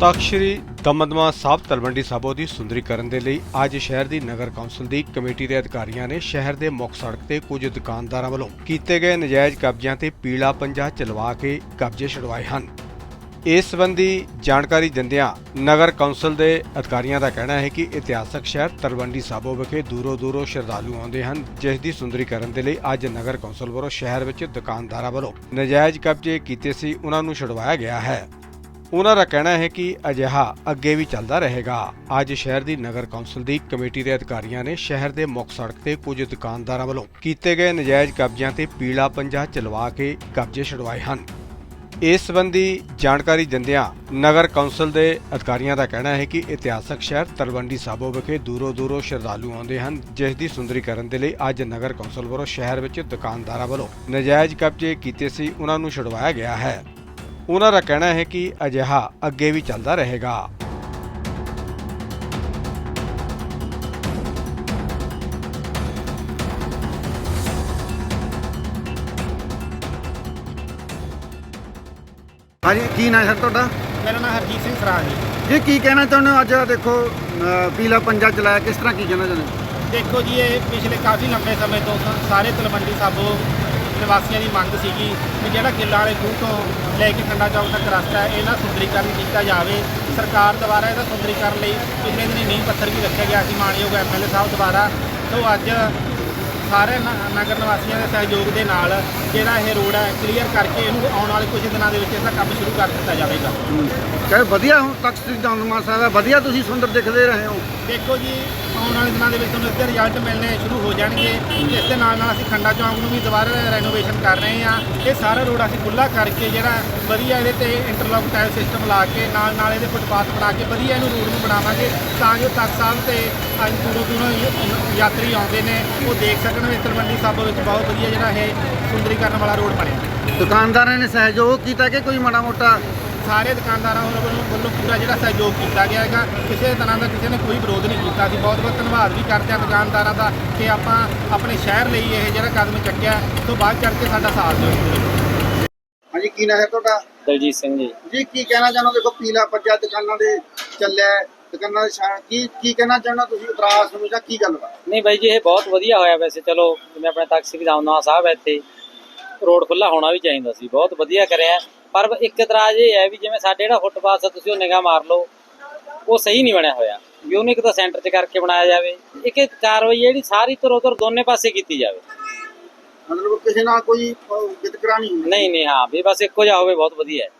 ਤਖ਼ਤ ਸ੍ਰੀ ਦਮਦਮਾ ਸਾਹਿਬ ਤਲਵੰਡੀ ਸਾਬੋ ਦੀ ਸੁੰਦਰੀਕਰਨ ਦੇ ਲਈ ਅੱਜ ਸ਼ਹਿਰ ਦੀ ਨਗਰ ਕੌਂਸਲ ਦੀ ਕਮੇਟੀ ਦੇ ਅਧਿਕਾਰੀਆਂ ਨੇ ਸ਼ਹਿਰ ਦੇ ਮੁੱਖ ਸੜਕ ਤੇ ਕੁਝ ਦੁਕਾਨਦਾਰਾਂ ਵੱਲੋਂ ਕੀਤੇ ਗਏ ਨਜਾਇਜ਼ ਕਬਜ਼ਿਆਂ ਤੇ ਪੀਲਾ ਪੰਜਾ ਚਲਵਾ ਕੇ ਕਬਜ਼ੇ ਛੁਡਵਾਏ ਹਨ। ਇਸ ਸੰਬੰਧੀ ਜਾਣਕਾਰੀ ਦਿੰਦਿਆਂ ਨਗਰ ਕੌਂਸਲ ਦੇ ਅਧਿਕਾਰੀਆਂ ਦਾ ਕਹਿਣਾ ਹੈ ਕਿ ਇਤਿਹਾਸਕ ਸ਼ਹਿਰ ਤਲਵੰਡੀ ਸਾਬੋ ਵਿਖੇ ਦੂਰੋਂ ਦੂਰੋਂ ਸ਼ਰਧਾਲੂ ਆਉਂਦੇ ਹਨ, ਜਿਸ ਦੀ ਸੁੰਦਰੀਕਰਨ ਦੇ ਲਈ ਅੱਜ ਨਗਰ ਕੌਂਸਲ ਵੱਲੋਂ ਸ਼ਹਿਰ ਵਿੱਚ ਦੁਕਾਨਦਾਰਾਂ ਵੱਲੋਂ ਨਜਾਇਜ਼ ਕਬਜ਼ੇ ਕੀਤੇ ਸੀ, ਉਹਨਾਂ ਨੂੰ ਛੁਡਵਾਇਆ ਗਿਆ ਹੈ। ਉਹਨਾਂ ਦਾ ਕਹਿਣਾ ਹੈ ਕਿ ਅਜਿਹਾ ਅੱਗੇ ਵੀ ਚੱਲਦਾ ਰਹੇਗਾ। ਅੱਜ ਸ਼ਹਿਰ ਦੀ ਨਗਰ ਕੌਂਸਲ ਦੀ ਕਮੇਟੀ ਦੇ ਅਧਿਕਾਰੀਆਂ ਨੇ ਸ਼ਹਿਰ ਦੇ ਮੁੱਖ ਸੜਕ ਤੇ ਕੁਝ ਦੁਕਾਨਦਾਰਾਂ ਵੱਲੋਂ ਕੀਤੇ ਗਏ ਨਜਾਇਜ਼ ਕਬਜ਼ਿਆਂ ਤੇ ਪੀਲਾ ਪੰਜਾ ਚਲਵਾ ਕੇ ਕਬਜ਼ੇ ਛੁਡਵਾਏ ਹਨ। ਇਸ ਸੰਬੰਧੀ ਜਾਣਕਾਰੀ ਦਿੰਦਿਆਂ ਨਗਰ ਕੌਂਸਲ ਦੇ ਅਧਿਕਾਰੀਆਂ ਦਾ ਕਹਿਣਾ ਹੈ ਕਿ ਇਤਿਹਾਸਕ ਸ਼ਹਿਰ ਤਲਵੰਡੀ ਸਾਬੋ ਵਿਖੇ ਦੂਰੋਂ ਦੂਰੋਂ ਸ਼ਰਧਾਲੂ ਆਉਂਦੇ ਹਨ, ਜਿਸ ਦੀ ਸੁੰਦਰੀਕਰਨ ਦੇ ਲਈ ਅੱਜ ਨਗਰ ਕੌਂਸਲ ਵੱਲੋਂ ਸ਼ਹਿਰ ਵਿੱਚ ਦੁਕਾਨਦਾਰਾਂ ਵੱਲੋਂ ਨਜਾਇਜ਼ ਕਬਜ਼ੇ ਕੀਤੇ ਸੀ, ਉਹਨਾਂ ਨੂੰ ਛੁਡਵਾਇਆ ਗਿਆ ਹੈ। ਉਹਨਾਂ ਦਾ ਕਹਿਣਾ ਹੈ ਕਿ ਅਜਿਹਾ ਅੱਗੇ ਵੀ ਚੱਲਦਾ ਰਹੇਗਾ। ਹਾਂਜੀ ਕੀ ਨਾਂ ਹੈ ਸਰ ਤੁਹਾਡਾ? ਮੇਰਾ ਨਾਮ ਹਰਜੀਤ ਸਿੰਘ ਸਰਾਜ ਜੀ ਜੀ ਕੀ ਕਹਿਣਾ ਚਾਹੁੰਦੇ ਹੋ? ਅੱਜ ਆਹ ਦੇਖੋ ਅਹ ਪੀਲਾ ਪੰਜਾ ਚਲਾਇਆ ਕਿਸ ਤਰ੍ਹਾਂ ਕੀ ਕਹਿਣਾ ਚਾਹੁੰਦੇ ਹੋ? ਦੇਖੋ ਜੀ ਇਹ ਪਿਛਲੇ ਕਾਫੀ ਲੰਬੇ ਸਮੇਂ ਤੋਂ ਸ- ਸਾਰੇ ਤਲਵੰਡੀ ਸਾਬੋ ਨਿਵਾਸੀਆਂ ਦੀ ਮੰਗ ਸੀਗੀ ਕਿ ਜਿਹੜਾ ਕਿੱਲਾ ਵਾਲੇ ਖੂਹ ਤੋਂ ਲੈ ਕੇ ਖੰਡਾ ਚੌਕ ਤੱਕ ਰਸਤਾ ਹੈ ਇਹਨਾਂ ਸੁੰਦਰੀਕਰਨ ਕੀਤਾ ਜਾਵੇ। ਸਰਕਾਰ ਦੁਆਰਾ ਇਹਦਾ ਸੁੰਦਰੀਕਰਨ ਲਈ ਪਿਛਲੇ ਦਿਨੀ ਨੀਂਹ ਪੱਥਰ ਵੀ ਰੱਖਿਆ ਗਿਆ ਸੀ ਮਾਨਯੋਗ ਐਮਐਲਏ ਸਾਹਿਬ ਦੁਆਰਾ। ਸੋ ਅੱਜ ਸਾਰੇ ਨਗਰ ਨਿਵਾਸੀਆਂ ਦੇ ਸਹਿਯੋਗ ਦੇ ਨਾਲ ਜਿਹੜਾ ਇਹ ਰੋਡ ਹੈ ਕਲੀਅਰ ਕਰਕੇ ਇਹਨੂੰ ਆਉਣ ਵਾਲੇ ਕੁਝ ਦਿਨਾਂ ਦੇ ਵਿੱਚ ਇਹਦਾ ਕੰਮ ਸ਼ੁਰੂ ਕਰ ਦਿੱਤਾ ਜਾਵੇਗਾ। ਚਾਹੇ ਵਧੀਆ ਹੁਣ ਤੱਕ ਸ੍ਰੀ ਦਮਦਮਾ ਸਾਹਿਬ ਹੈ ਵਧੀਆ ਤੁਸੀਂ ਸੁੰਦਰ ਦਿਖਦੇ ਰਹੇ ਹੋ। ਦੇਖੋ ਜੀ ਆਉਣ ਵਾਲੇ ਦਿਨਾਂ ਦੇ ਵਿੱਚ ਤੁਹਾਨੂੰ ਇਸਦੇ ਰਿਜ਼ਲਟ ਮਿਲਣੇ ਸ਼ੁਰੂ ਹੋ ਜਾਣਗੇ। ਇਸ ਦੇ ਨਾਲ ਨਾਲ ਅਸੀਂ ਖੰਡਾ ਚੌਂਕ ਨੂੰ ਵੀ ਦੁਬਾਰਾ ਰੈਨੋਵੇਸ਼ਨ ਕਰ ਰਹੇ ਹਾਂ। ਇਹ ਸਾਰਾ ਰੋਡ ਅਸੀਂ ਖੁੱਲਾ ਕਰਕੇ ਜਿਹੜਾ ਵਧੀਆ ਇਹਦੇ ਤੇ ਇੰਟਰਲੌਕ ਟਾਇਲ ਸਿਸਟਮ ਲਾ ਕੇ, ਨਾਲ ਨਾਲ ਇਹਦੇ ਫੁੱਟਪਾਥ ਬਣਾ ਕੇ ਵਧੀਆ ਇਹਨੂੰ ਰੋਡ ਨੂੰ ਬਣਾਵਾਂਗੇ ਤਾਂ ਜੋ ਤਖਤ ਸਾਹਿਬ ਤੇ ਅੱਜ ਦੂਰੋਂ ਦੂਰੋਂ ਯਾਤਰੀ ਆਉਂਦੇ ਨੇ। ਉਹ ਦੇਖ ਸਕਣ ਵੀ ਤਲਵੰਡੀ ਸਾਬੋ ਵਿੱਚ ਬਹੁਤ ਵਧੀਆ ਜਿਹੜਾ ਇਹ ਸੁੰਦਰੀਕਰਨ ਵਾਲਾ ਰੋਡ ਬਣਿਆ ਦੁਕਾਨਦਾਰਾਂ ਨੇ ਸਹਿਯੋਗ ਕੀਤਾ ਕਿ ਕੋਈ ਮਾੜਾ ਮੋਟਾ ਸਾਰੇ ਦੁਕਾਨਦਾਰਾਂ ਵੱਲੋਂ ਵੱਲੋਂ ਪੂਰਾ ਜਿਹੜਾ ਸਹਿਯੋਗ ਕੀਤਾ ਗਿਆ ਹੈਗਾ। ਕਿਸੇ ਤਰ੍ਹਾਂ ਦਾ ਕਿਸੇ ਨੇ ਕੋਈ ਵਿਰੋਧ ਨਹੀਂ ਕੀਤਾ ਸੀ। ਬਹੁਤ ਬਹੁਤ ਧੰਨਵਾਦ ਵੀ ਕਰਦੇ ਹਾਂ ਦੁਕਾਨਦਾਰਾਂ ਦਾ ਕਿ ਆਪਾਂ ਆਪਣੇ ਸ਼ਹਿਰ ਲਈ ਇਹ ਜਿਹੜਾ ਕਦਮ ਚੱਕਿਆ। ਤੋਂ ਬਾਅਦ ਚੜ ਕੇ ਸਾਡਾ ਸਾਥ ਦਿਓ। ਹਾਂਜੀ ਕੀ ਨਾਂ ਹੈ ਤੁਹਾਡਾ? ਦਲਜੀਤ ਸਿੰਘ ਜੀ। ਜੀ ਕੀ ਕਹਿਣਾ ਚਾਹੁੰਦੇ ਹੋ? ਦੇਖੋ ਪੀਲਾ ਪੰਜਾ ਦੁਕਾਨਾਂ ਦੇ ਚੱਲਿਆ ਦੁਕਾਨਾਂ ਦੇ ਸ਼ਾ- ਕੀ ਕੀ ਕਹਿਣਾ ਚਾਹੁੰਦੇ ਤੁਸੀਂ? ਇਤਰਾਜ਼ ਨੂੰ ਜਾਂ ਕੀ ਗੱਲ ਵਾ? ਨਹੀਂ ਬਾਈ ਜੀ ਇਹ ਬਹੁਤ ਵਧੀਆ ਹੋਇਆ ਵੈਸੇ। ਚਲੋ ਜਿਵੇਂ ਆਪਣੇ ਤਖਤ ਸ੍ਰੀ ਰਾਮਨਾਥ ਸਾਹਿਬ ਹੈ ਇੱਥੇ ਰੋਡ ਖੁੱਲਾ ਹੋਣਾ ਵੀ ਚਾਹੀਦਾ ਸੀ। ਬਹੁਤ ਵਧੀਆ ਕਰਿਆ। ਪਰ ਇੱਕ ਇਤਰਾਜ਼ ਇਹ ਹੈ ਵੀ ਜਿਵੇਂ ਸਾਡੇ ਜਿਹੜਾ ਫੁੱਟਪਾਥ ਆ ਤੁਸੀਂ ਉਹ ਨਿਗਾਹ ਮਾਰ ਲਓ ਉਹ ਸਹੀ ਨਹੀਂ ਬਣਿਆ ਹੋਇਆ। ਇੱਕ ਤਾਂ ਸੈਂਟਰ 'ਚ ਕਰਕੇ ਬਣਾਇਆ ਜਾਵੇ। ਇੱਕ ਇੱਕ ਕਾਰਵਾਈ ਜਿਹੜੀ ਸਾਰੀ ਤੁਰ ਉਧਰ ਦੋਨੇ ਪਾਸੇ ਕੀਤੀ ਜਾਵੇ। ਮਤਲਬ ਕਿਸੇ ਨਾਲ ਕੋਈ ਵਿਤਕਰਾ ਨਹੀਂ ਨਹੀਂ ਨਹੀਂ ਹਾਂ ਵੀ ਬਸ ਇੱਕੋ ਜਿਹਾ ਹੋਵੇ ਬਹੁਤ ਵਧੀਆ ਹੈ।